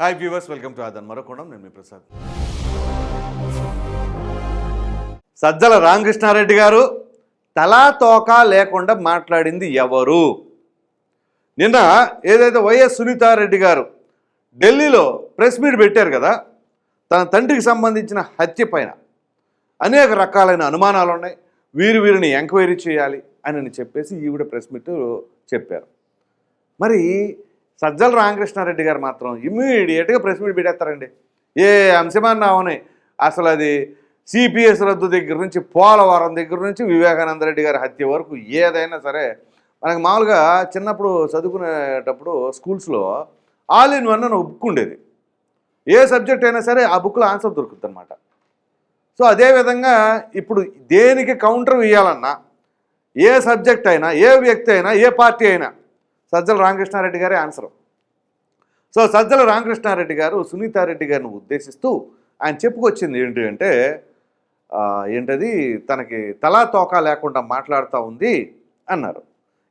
Hi viewers welcome to ఆదన్ మరొకోణం నేను మీ ప్రసాద్ సజ్జల రామకృష్ణారెడ్డి గారు తలా తోక లేకుండా మాట్లాడింది ఎవరు? నిన్న ఏదైతే వైఎస్ సునీతారెడ్డి గారు ఢిల్లీలో ప్రెస్ మీట్ పెట్టారు కదా తన తండ్రికి సంబంధించిన హత్య పైన అనేక రకాలైన అనుమానాలు ఉన్నాయి. వీరు వీరిని ఎంక్వైరీ చేయాలి అని చెప్పేసి ఈవిడ ప్రెస్ మీట్ చెప్పారు. మరి సజ్జల రామకృష్ణారెడ్డి గారు మాత్రం ఇమ్మీడియట్గా ప్రెస్ మీట్ పెట్టేస్తారండి. ఏ అంశమన్నా అవని అసలు అది సిపిఎస్ రద్దు దగ్గర నుంచి పోలవరం దగ్గర నుంచి వివేకానంద రెడ్డి గారి హత్య వరకు ఏదైనా సరే మనకు మామూలుగా చిన్నప్పుడు చదువుకునేటప్పుడు స్కూల్స్లో ఆల్ ఇన్ వన్ అని బుక్ ఉండేది. ఏ సబ్జెక్ట్ అయినా సరే ఆ బుక్లో ఆన్సర్ దొరుకుతుంది అనమాట సో అదేవిధంగా ఇప్పుడు దేనికి కౌంటర్ వేయాలన్నా ఏ సబ్జెక్ట్ అయినా ఏ వ్యక్తి అయినా ఏ పార్టీ అయినా సజ్జల రామకృష్ణారెడ్డి గారే ఆన్సర్ సో సజ్జల రామకృష్ణారెడ్డి గారు సునీతారెడ్డి గారిని ఉద్దేశిస్తూ ఆయన చెప్పుకొచ్చింది ఏంటి అంటే ఏంటది? తనకి తలా తోక లేకుండా మాట్లాడుతూ ఉంది అన్నారు.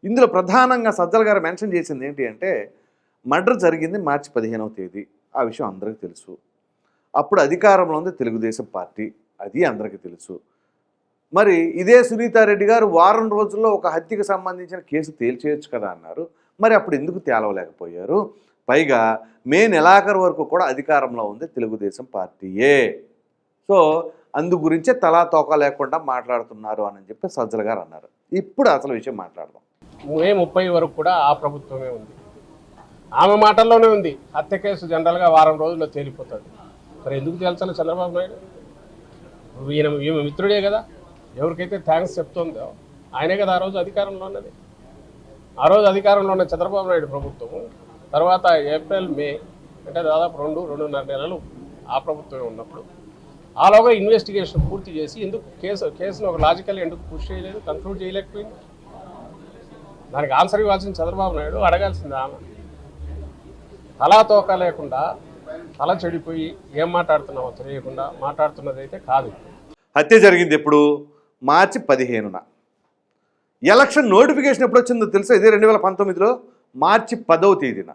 ఇందులో ప్రధానంగా సజ్జల గారు మెన్షన్ చేసింది ఏంటి అంటే మర్డర్ జరిగింది మార్చి పదిహేనవ తేదీ. ఆ విషయం అందరికీ తెలుసు. అప్పుడు అధికారంలో ఉంది తెలుగుదేశం పార్టీ. అది అందరికీ తెలుసు. మరి ఇదే సునీతారెడ్డి గారు వారం రోజుల్లో ఒక హత్యకు సంబంధించిన కేసు తేల్చేయచ్చు కదా అన్నారు. మరి అప్పుడు ఎందుకు తేలవలేకపోయారు పైగా మే నెలాఖరు వరకు కూడా అధికారంలో ఉంది తెలుగుదేశం పార్టీయే. సో అందు గురించే తలా తోక లేకుండా మాట్లాడుతున్నారు అని చెప్పి సజ్జల గారు అన్నారు. ఇప్పుడు అసలు విషయం మాట్లాడదాం. మే ముప్పై వరకు కూడా ఆ ప్రభుత్వమే ఉంది. ఆమె మాటల్లోనే ఉంది. హత్య కేసు జనరల్గా వారం రోజుల్లో తేలిపోతుంది. మరి ఎందుకు తేల్చాలి చంద్రబాబు నాయుడు? ఈయన ఈమె మిత్రుడే కదా. ఎవరికైతే థ్యాంక్స్ చెప్తుందో ఆయనే కదా ఆ రోజు అధికారంలో ఉన్నది. ఆ రోజు అధికారంలో ఉన్న చంద్రబాబు నాయుడు ప్రభుత్వం తర్వాత ఏప్రిల్ మే అంటే దాదాపు రెండు రెండున్నర నెలలు ఆ ప్రభుత్వమే ఉన్నప్పుడు ఆలోగా ఇన్వెస్టిగేషన్ పూర్తి చేసి ఎందుకు కేసు కేసును ఒక లాజికల్ ఎందుకు పూర్తి చేయలేదు కన్క్లూడ్ చేయలేకపోయింది? దానికి ఆన్సర్ ఇవ్వాల్సిన చంద్రబాబు నాయుడు అడగాల్సింది ఆమె. తలా తోక లేకుండా తల చెడిపోయి ఏం మాట్లాడుతున్నామో తెలియకుండా మాట్లాడుతున్నది అయితే కాదు. హత్య జరిగింది ఎప్పుడు? మార్చి పదిహేనున. ఎలక్షన్ నోటిఫికేషన్ ఎప్పుడు వచ్చిందో తెలుసా? ఇదే రెండు వేల పంతొమ్మిదిలో మార్చి పదవ తేదీన.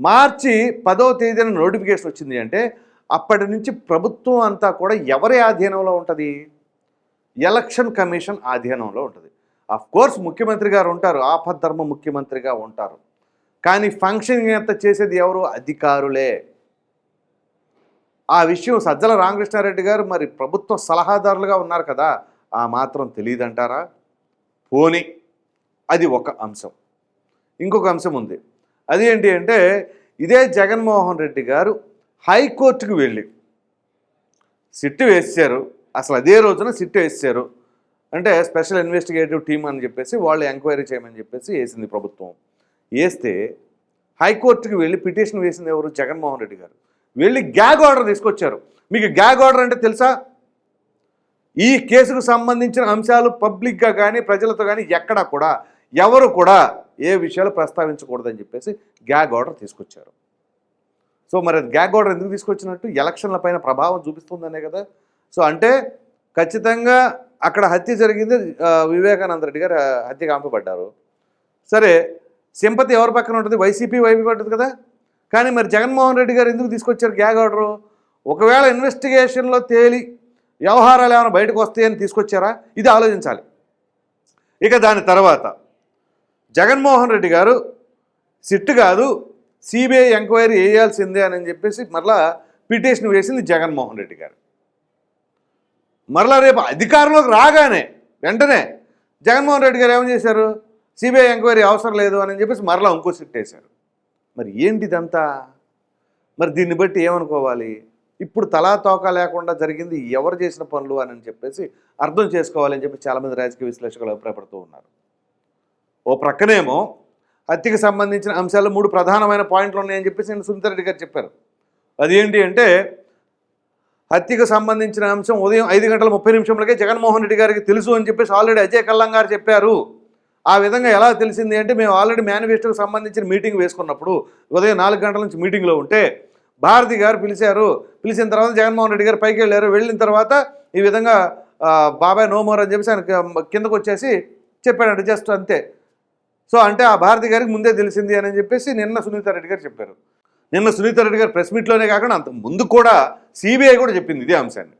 మార్చి పదవ తేదీన నోటిఫికేషన్ వచ్చింది అంటే అప్పటి నుంచి ప్రభుత్వం అంతా కూడా ఎవరి ఆధీనంలో ఉంటుంది? ఎలక్షన్ కమిషన్ ఆధీనంలో ఉంటుంది. అఫ్ కోర్స్ ముఖ్యమంత్రి గారు ఉంటారు ఆపద్ధర్మ ముఖ్యమంత్రిగా ఉంటారు. కానీ ఫంక్షనింగ్ ఎంత చేసేది ఎవరు? అధికారులే. ఆ విషయం సజ్జల రామకృష్ణారెడ్డి గారు మరి ప్రభుత్వ సలహాదారులుగా ఉన్నారు కదా? ఆ మాత్రం తెలియదంటారా? పోని అది ఒక అంశం. ఇంకొక అంశం ఉంది. అది ఏంటి అంటే ఇదే జగన్మోహన్ రెడ్డి గారు హైకోర్టుకు వెళ్ళి సిట్టు వేసారు అసలు అదే రోజున సిట్టు వేసారు అంటే స్పెషల్ ఇన్వెస్టిగేటివ్ టీమ్ అని చెప్పేసి వాళ్ళు ఎంక్వైరీ చేయమని చెప్పేసి వేసింది ప్రభుత్వం. వేస్తే హైకోర్టుకి వెళ్ళి పిటిషన్ వేసింది ఎవరు? జగన్మోహన్ రెడ్డి గారు. వెళ్ళి గ్యాగ్ ఆర్డర్ తీసుకొచ్చారు. మీకు గ్యాగ్ ఆర్డర్ అంటే తెలుసా? ఈ కేసుకు సంబంధించిన అంశాలు పబ్లిక్గా కానీ ప్రజలతో కానీ ఎక్కడా కూడా ఎవరు కూడా ఏ విషయాలు ప్రస్తావించకూడదని చెప్పేసి గ్యాగ్ ఆర్డర్ తీసుకొచ్చారు. సో మరి గ్యాగ్ ఆర్డర్ ఎందుకు తీసుకొచ్చినట్టు? ఎలక్షన్ల పైన ప్రభావం చూపిస్తుందనే కదా. సో అంటే ఖచ్చితంగా అక్కడ హత్య జరిగింది వివేకానంద రెడ్డి గారు హత్య కాంపబడ్డారు సరే సింపతి ఎవరి పక్కన ఉంటుంది? వైసీపీ వైపు పడుతుంది కదా. కానీ మరి జగన్మోహన్ రెడ్డి గారు ఎందుకు తీసుకొచ్చారు గ్యాగ్ ఆర్డరు ఒకవేళ ఇన్వెస్టిగేషన్లో తేలి వ్యవహారాలు ఏమైనా బయటకు వస్తాయని తీసుకొచ్చారా? ఇది ఆలోచించాలి. ఇక దాని తర్వాత జగన్మోహన్ రెడ్డి గారు సిట్ కాదు సిబిఐ ఎంక్వైరీ వేయాల్సిందే అని చెప్పేసి మరలా పిటిషన్ వేసింది జగన్మోహన్ రెడ్డి గారు. మరలా రేపు అధికారంలోకి రాగానే వెంటనే జగన్మోహన్ రెడ్డి గారు ఏమని చేశారు? సిబిఐ ఎంక్వైరీ అవసరం లేదు అని చెప్పేసి మరలా ఇంకో సిట్ వేశారు మరి ఏంటి ఇదంతా మరి దీన్ని బట్టి ఏమనుకోవాలి? ఇప్పుడు తలా తోక లేకుండా జరిగింది ఎవరు చేసిన పనులు అని చెప్పేసి అర్థం చేసుకోవాలని చెప్పి చాలామంది రాజకీయ విశ్లేషకులు అభిప్రాయపడుతూ ఉన్నారు. ఓ ప్రక్కనేమో హత్యకి సంబంధించిన అంశాలు మూడు ప్రధానమైన పాయింట్లు ఉన్నాయని చెప్పేసి నేను సునీతారెడ్డి గారు చెప్పారు. అదేంటి అంటే హత్యకు సంబంధించిన అంశం ఉదయం ఐదు గంటల ముప్పై నిమిషంలకే జగన్మోహన్ రెడ్డి గారికి తెలుసు అని చెప్పేసి ఆల్రెడీ అజయ్ కల్లం గారు చెప్పారు. ఆ విధంగా ఎలా తెలిసింది అంటే మేము ఆల్రెడీ మేనిఫెస్టోకి సంబంధించిన మీటింగ్ వేసుకున్నప్పుడు ఉదయం నాలుగు గంటల నుంచి మీటింగ్లో ఉంటే భారతి గారు పిలిచారు. పిలిచిన తర్వాత జగన్మోహన్ రెడ్డి గారు పైకి వెళ్ళారు. వెళ్ళిన తర్వాత ఈ విధంగా బాబాయ్ నోమోర్ అని చెప్పేసి ఆయన కిందకు వచ్చేసి చెప్పాడంట జస్ట్ అంతే. సో అంటే ఆ భారతి గారికి ముందే తెలిసింది అని చెప్పేసి నిన్న సునీతారెడ్డి గారు చెప్పారు. నిన్న సునీత రెడ్డి గారు ప్రెస్ మీట్లోనే కాకుండా అంత ముందు కూడా సిబిఐ కూడా చెప్పింది ఇదే అంశాన్ని.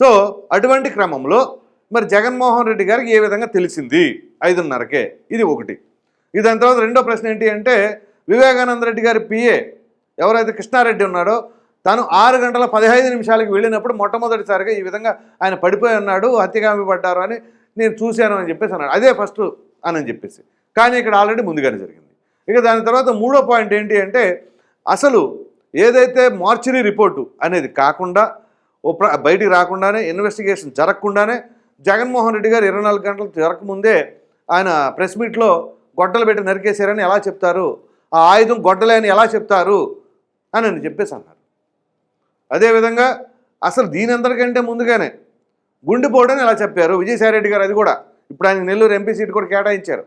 సో అటువంటి క్రమంలో మరి జగన్మోహన్ రెడ్డి గారికి ఏ విధంగా తెలిసింది? ఐదున్నరకే. ఇది ఒకటి. ఇది దాని తర్వాత రెండో ప్రశ్న ఏంటి అంటే వివేకానంద రెడ్డి గారి పిఏ ఎవరైతే కృష్ణారెడ్డి ఉన్నాడో తను ఆరు గంటల పదిహేను నిమిషాలకి వెళ్ళినప్పుడు మొట్టమొదటిసారిగా ఈ విధంగా ఆయన పడిపోయి ఉన్నాడు హత్యగామి పడ్డారు అని నేను చూశాను అని చెప్పేసి అన్నాడు. అదే ఫస్ట్ అని చెప్పేసి. కానీ ఇక్కడ ఆల్రెడీ ముందుగానే జరిగింది. ఇక దాని తర్వాత మూడో పాయింట్ ఏంటి అంటే అసలు ఏదైతే మార్చరీ రిపోర్టు అనేది కాకుండా ఓ ప్ర బయటికి రాకుండానే ఇన్వెస్టిగేషన్ జరగకుండానే జగన్మోహన్ రెడ్డి గారు ఇరవై నాలుగు గంటలు జరగకముందే ఆయన ప్రెస్ మీట్లో గొడ్డలు పెట్టి నరికేశారని ఎలా చెప్తారు? ఆ ఆయుధం గొడ్డలే అని ఎలా చెప్తారు? అని అని చెప్పేసి అన్నారు. అదేవిధంగా అసలు దీని అందరికంటే ముందుగానే గుండెపోవడని ఎలా చెప్పారు? విజయసాయిరెడ్డి గారు అది కూడా. ఇప్పుడు ఆయన నెల్లూరు ఎంపీ సీట్ కూడా కేటాయించారు.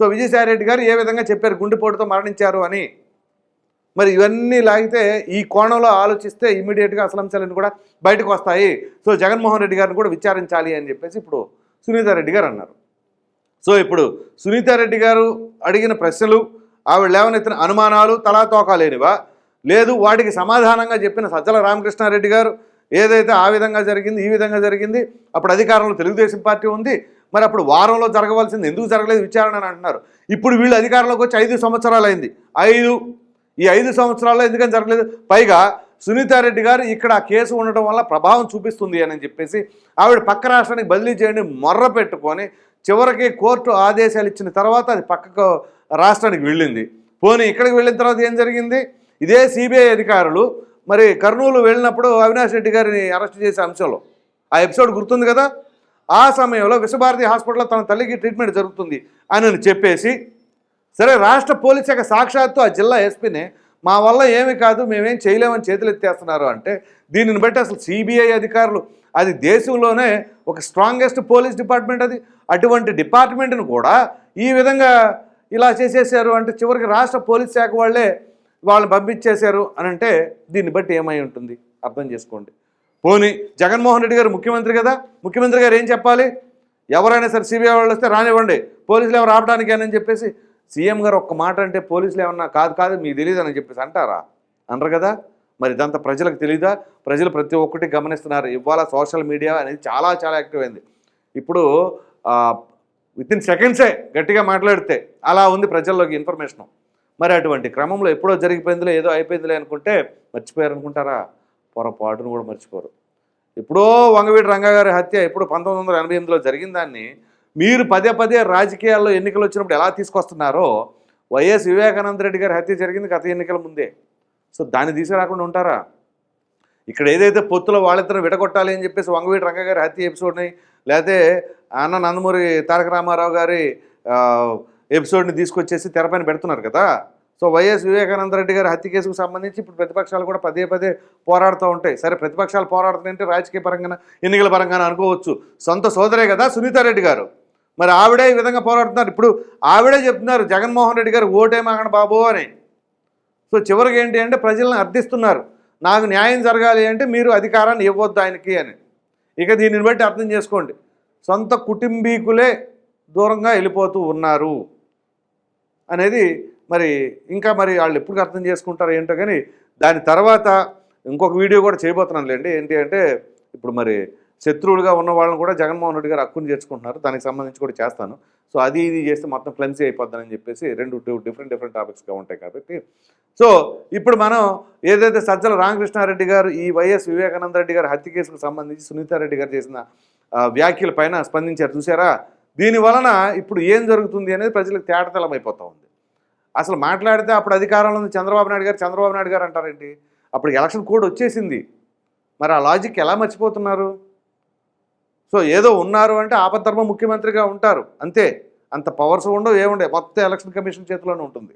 సో విజయసాయిరెడ్డి గారు ఏ విధంగా చెప్పారు? గుండెపోటుతో మరణించారు అని. మరి ఇవన్నీ లాగితే ఈ కోణంలో ఆలోచిస్తే ఇమీడియట్గా అసలు అంశాలన్నీ కూడా బయటకు వస్తాయి. సో జగన్మోహన్ రెడ్డి గారిని కూడా విచారించాలి అని చెప్పేసి ఇప్పుడు సునీతారెడ్డి గారు అన్నారు. సో ఇప్పుడు సునీతారెడ్డి గారు అడిగిన ప్రశ్నలు ఆవిడ లేవనెత్తిన అనుమానాలు తలా లేనివా? లేదు వాటికి సమాధానంగా చెప్పిన సజ్జల రామకృష్ణారెడ్డి గారు ఏదైతే ఆ విధంగా జరిగింది ఈ విధంగా జరిగింది అప్పుడు అధికారంలో తెలుగుదేశం పార్టీ ఉంది. మరి అప్పుడు వారంలో జరగవలసింది ఎందుకు జరగలేదు విచారణ అని అంటున్నారు. ఇప్పుడు వీళ్ళు అధికారంలోకి వచ్చి ఐదు సంవత్సరాలు అయింది ఐదు ఈ ఐదు సంవత్సరాల్లో ఎందుకని జరగలేదు? పైగా సునీతారెడ్డి గారు ఇక్కడ ఆ కేసు ఉండటం వల్ల ప్రభావం చూపిస్తుంది అని చెప్పేసి ఆవిడ పక్క రాష్ట్రానికి బదిలీ చేయండి మొర్ర పెట్టుకొని చివరికి కోర్టు ఆదేశాలు ఇచ్చిన తర్వాత అది పక్కకు రాష్ట్రానికి వెళ్ళింది. పోనీ ఇక్కడికి వెళ్ళిన తర్వాత ఏం జరిగింది? ఇదే సిబిఐ అధికారులు మరి కర్నూలు వెళ్ళినప్పుడు అవినాష్ రెడ్డి గారిని అరెస్ట్ చేసే అంశంలో. ఆ ఎపిసోడ్ గుర్తుంది కదా? ఆ సమయంలో విశ్వభారతి హాస్పిటల్లో తన తల్లికి ట్రీట్మెంట్ జరుగుతుంది అని చెప్పేసి సరే రాష్ట్ర పోలీస్ శాఖ సాక్షాత్తు ఆ జిల్లా ఎస్పీని మా వల్ల ఏమి కాదు మేమేం చేయలేమని చేతులు ఎత్తేస్తున్నారు అంటే దీనిని బట్టి అసలు సిబిఐ అధికారులు అది దేశంలోనే ఒక స్ట్రాంగెస్ట్ పోలీస్ డిపార్ట్మెంట్ అది. అటువంటి డిపార్ట్మెంట్ను కూడా ఈ విధంగా ఇలా చేసేసారు అంటే చివరికి రాష్ట్ర పోలీస్ శాఖ వాళ్ళే వాళ్ళని పంపించేశారు అని అంటే దీన్ని బట్టి ఏమై ఉంటుంది? అర్థం చేసుకోండి. పోనీ జగన్మోహన్ రెడ్డి గారు ముఖ్యమంత్రి కదా ముఖ్యమంత్రి గారు ఏం చెప్పాలి? ఎవరైనా సరే సిబిఐ వాళ్ళు వస్తే రానివ్వండి పోలీసులు ఎవరు ఆపడానికి అని చెప్పేసి సీఎం గారు ఒక్క మాట అంటే పోలీసులు ఏమన్నా కాదు కాదు మీకు తెలియదు అని చెప్పేసి అంటారా? అనరు కదా? మరి ఇదంతా ప్రజలకు తెలీదా? ప్రజలు ప్రతి ఒక్కటి గమనిస్తున్నారు. ఇవాళ సోషల్ మీడియా అనేది చాలా చాలా యాక్టివ్ అయింది. ఇప్పుడు విత్ ఇన్ సెకండ్సే గట్టిగా మాట్లాడితే అలా ఉంది ప్రజల్లోకి ఇన్ఫర్మేషన్. మరి అటువంటి క్రమంలో ఎప్పుడో జరిగిపోయిందిలే ఏదో అయిపోయిందిలే అనుకుంటే మర్చిపోయారు అనుకుంటారా పొరపాటును కూడా మర్చిపోరు. ఎప్పుడో వంగవీటి రంగగారి హత్య ఎప్పుడు పంతొమ్మిది వందల ఎనభై ఎనిమిదిలో జరిగిన దాన్ని మీరు పదే పదే రాజకీయాల్లో ఎన్నికలు వచ్చినప్పుడు ఎలా తీసుకొస్తున్నారో వైఎస్ వివేకానంద రెడ్డి గారి హత్య జరిగింది గత ఎన్నికల ముందే. సో దాన్ని తీసుకురాకుండా ఉంటారా? ఇక్కడ ఏదైతే పొత్తులో వాళ్ళిద్దరూ విడగొట్టాలి అని చెప్పేసి వంగవీటి రంగగారి హత్య ఎపిసోడ్ని లేకపోతే అన్న నందమూరి తారక రామారావు గారి ఎపిసోడ్ని తీసుకొచ్చేసి తెరపైన పెడుతున్నారు కదా. సో వైఎస్ వివేకానంద రెడ్డి గారి హత్య కేసుకు సంబంధించి ఇప్పుడు ప్రతిపక్షాలు కూడా పదే పదే పోరాడుతూ ఉంటాయి. సరే ప్రతిపక్షాలు పోరాడుతుందంటే రాజకీయ పరంగా ఎన్నికల పరంగా అనుకోవచ్చు. సొంత సోదరే కదా సునీతారెడ్డి గారు. మరి ఆవిడే ఈ విధంగా పోరాడుతున్నారు. ఇప్పుడు ఆవిడే చెప్తున్నారు జగన్మోహన్ రెడ్డి గారు ఓటేమాగండి బాబు అని. సో చివరికి ఏంటి అంటే ప్రజలను అర్థిస్తున్నారు. నాకు న్యాయం జరగాలి అంటే మీరు అధికారాన్ని ఇవ్వద్దు ఆయనకి అని. ఇక దీనిని బట్టి అర్థం చేసుకోండి. సొంత కుటుంబీకులే దూరంగా వెళ్ళిపోతూ ఉన్నారు. అనేది మరి ఇంకా మరి వాళ్ళు ఎప్పుడు అర్థం చేసుకుంటారో ఏంటో కానీ దాని తర్వాత ఇంకొక వీడియో కూడా చేయబోతున్నాను లేండి ఏంటి అంటే ఇప్పుడు మరి శత్రువులుగా ఉన్న వాళ్ళని కూడా జగన్మోహన్ రెడ్డి గారు హక్కుని చేర్చుకుంటున్నారు. దానికి సంబంధించి కూడా చేస్తాను. సో అది ఇది చేస్తే మొత్తం క్లెన్సీ అయిపోద్దని చెప్పేసి రెండు టూ డిఫరెంట్ డిఫరెంట్ టాపిక్స్గా ఉంటాయి కాబట్టి. సో ఇప్పుడు మనం ఏదైతే సజ్జల రామకృష్ణారెడ్డి గారు ఈ వైఎస్ వివేకానంద రెడ్డి గారు హత్య కేసుకు సంబంధించి సునీతారెడ్డి గారు చేసిన వ్యాఖ్యల పైన స్పందించారు. చూసారా? దీని వలన ఇప్పుడు ఏం జరుగుతుంది అనేది ప్రజలకు తేటతలం అయిపోతూ ఉంది. అసలు మాట్లాడితే అప్పుడు అధికారంలో ఉంది చంద్రబాబు నాయుడు గారు చంద్రబాబు నాయుడు గారు అంటారేంటి? అప్పుడు ఎలక్షన్ కోడ్ వచ్చేసింది. మరి ఆ లాజిక్ ఎలా మర్చిపోతున్నారు? సో ఏదో ఉన్నారు అంటే ఆపద్ధర్మ ముఖ్యమంత్రిగా ఉంటారు. అంతే. అంత పవర్స్ ఉండవు ఏముండే మొత్తం ఎలక్షన్ కమిషన్ చేతిలోనే ఉంటుంది.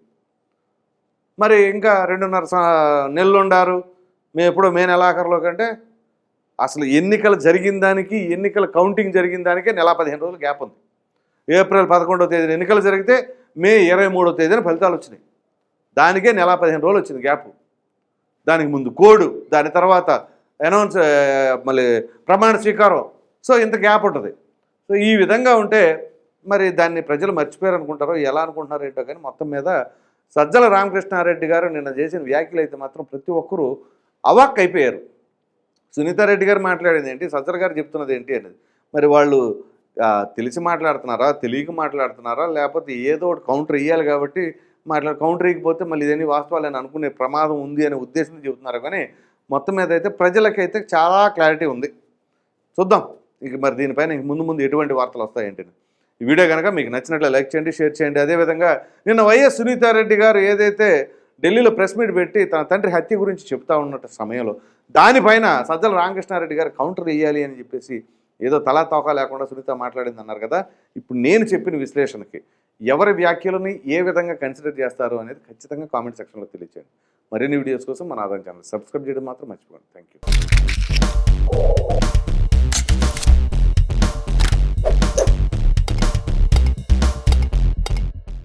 మరి ఇంకా రెండున్నర స- నెలలు ఉండారు. మేము ఎప్పుడో మే నెలాఖరులో కంటే అసలు ఎన్నికలు జరిగిన దానికి ఎన్నికల కౌంటింగ్ జరిగిన దానికే నెల పదిహేను రోజులు గ్యాప్ ఉంది. ఏప్రిల్ పదకొండవ తేదీన ఎన్నికలు జరిగితే మే ఇరవై మూడవ తేదీన ఫలితాలు వచ్చినాయి. దానికే నెల పదిహేను రోజులు వచ్చింది గ్యాప్. దానికి ముందు కోడ్ దాని తర్వాత అనౌన్స్ మళ్ళీ ప్రమాణ స్వీకారం. సో ఇంత గ్యాప్ ఉంటుంది. సో ఈ విధంగా ఉంటే మరి దాన్ని ప్రజలు మర్చిపోయారు అనుకుంటారో ఎలా అనుకుంటున్నారో ఏంటో కానీ మొత్తం మీద సజ్జల రామకృష్ణారెడ్డి గారు నిన్న చేసిన వ్యాఖ్యలు అయితే మాత్రం ప్రతి ఒక్కరూ అవాక్ అయిపోయారు. సునీతారెడ్డి గారు మాట్లాడేది ఏంటి సజ్జల గారు చెప్తున్నది ఏంటి అనేది. మరి వాళ్ళు తెలిసి మాట్లాడుతున్నారా తెలియక మాట్లాడుతున్నారా లేకపోతే ఏదో ఒకటి కౌంటర్ ఇవ్వాలి కాబట్టి మాట్లాడు కౌంటర్ ఇవ్వకపోతే మళ్ళీ ఇదేని వాస్తవాలని అనుకునే ప్రమాదం ఉంది అనే ఉద్దేశంతో చెబుతున్నారు. కానీ మొత్తం మీద అయితే ప్రజలకైతే చాలా క్లారిటీ ఉంది. చూద్దాం. ఇక మరి దీనిపైన ఇంక ముందు ముందు ఎటువంటి వార్తలు వస్తాయంటే. ఈ వీడియో కనుక మీకు నచ్చినట్లు లైక్ చేయండి షేర్ చేయండి. అదేవిధంగా నిన్న వైఎస్ సునీతారెడ్డి గారు ఏదైతే ఢిల్లీలో ప్రెస్ మీట్ పెట్టి తన తండ్రి హత్య గురించి చెప్తా ఉన్నట్టు సమయంలో దానిపైన సజ్జల రామకృష్ణారెడ్డి గారు కౌంటర్ వేయాలి అని చెప్పేసి ఏదో తలా తోక లేకుండా సునీత మాట్లాడింది అన్నారు కదా. ఇప్పుడు నేను చెప్పిన విశ్లేషణకి ఎవరి వ్యాఖ్యలని ఏ విధంగా కన్సిడర్ చేస్తారు అనేది ఖచ్చితంగా కామెంట్ సెక్షన్లో తెలియచేయండి. మరిన్ని వీడియోస్ కోసం మన ఆదాయం ఛానల్ సబ్స్క్రైబ్ చేయడం మాత్రం మర్చిపోండి థ్యాంక్ యూ